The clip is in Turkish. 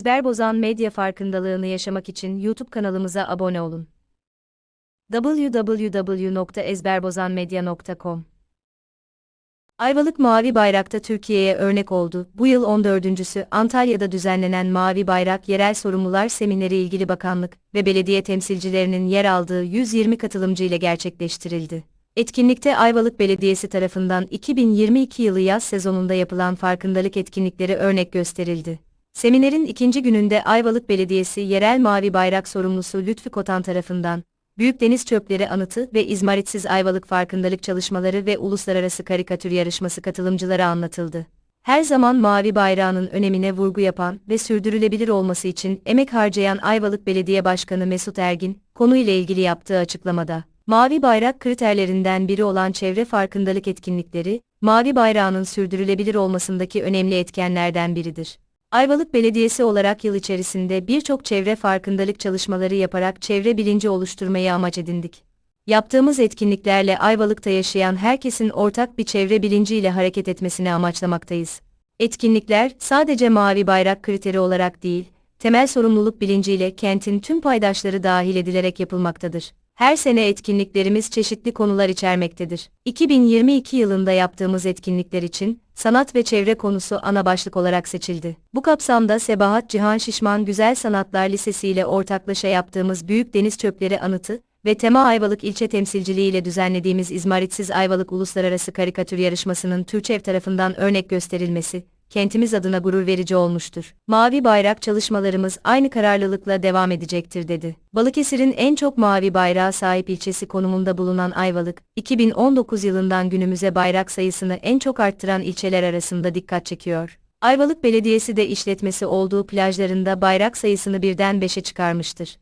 Ezber bozan medya farkındalığını yaşamak için YouTube kanalımıza abone olun. www.ezberbozanmedya.com Ayvalık Mavi Bayrak'ta Türkiye'ye örnek oldu. Bu yıl 14.sü Antalya'da düzenlenen Mavi Bayrak Yerel Sorumlular Semineri ilgili bakanlık ve belediye temsilcilerinin yer aldığı 120 katılımcı ile gerçekleştirildi. Etkinlikte Ayvalık Belediyesi tarafından 2022 yılı yaz sezonunda yapılan farkındalık etkinlikleri örnek gösterildi. Seminerin ikinci gününde Ayvalık Belediyesi Yerel Mavi Bayrak Sorumlusu Lütfü Kotan tarafından, Büyük Deniz Çöpleri Anıtı ve İzmaritsiz Ayvalık Farkındalık Çalışmaları ve Uluslararası Karikatür Yarışması katılımcılara anlatıldı. Her zaman Mavi Bayrağı'nın önemine vurgu yapan ve sürdürülebilir olması için emek harcayan Ayvalık Belediye Başkanı Mesut Ergin, konuyla ilgili yaptığı açıklamada, Mavi Bayrak kriterlerinden biri olan çevre farkındalık etkinlikleri, Mavi Bayrağı'nın sürdürülebilir olmasındaki önemli etkenlerden biridir. Ayvalık Belediyesi olarak yıl içerisinde birçok çevre farkındalık çalışmaları yaparak çevre bilinci oluşturmayı amaç edindik. Yaptığımız etkinliklerle Ayvalık'ta yaşayan herkesin ortak bir çevre bilinciyle hareket etmesini amaçlamaktayız. Etkinlikler sadece mavi bayrak kriteri olarak değil, temel sorumluluk bilinciyle kentin tüm paydaşları dahil edilerek yapılmaktadır. Her sene etkinliklerimiz çeşitli konular içermektedir. 2022 yılında yaptığımız etkinlikler için sanat ve çevre konusu ana başlık olarak seçildi. Bu kapsamda Sebahat Cihan Şişman Güzel Sanatlar Lisesi ile ortaklaşa yaptığımız Büyük Deniz Çöpleri Anıtı ve Tema Ayvalık ilçe temsilciliği ile düzenlediğimiz İzmaritsiz Ayvalık Uluslararası Karikatür Yarışması'nın TÜRÇEV tarafından örnek gösterilmesi, kentimiz adına gurur verici olmuştur. Mavi bayrak çalışmalarımız aynı kararlılıkla devam edecektir dedi. Balıkesir'in en çok mavi bayrağa sahip ilçesi konumunda bulunan Ayvalık, 2019 yılından günümüze bayrak sayısını en çok arttıran ilçeler arasında dikkat çekiyor. Ayvalık Belediyesi de işletmesi olduğu plajlarında bayrak sayısını birden beşe çıkarmıştır.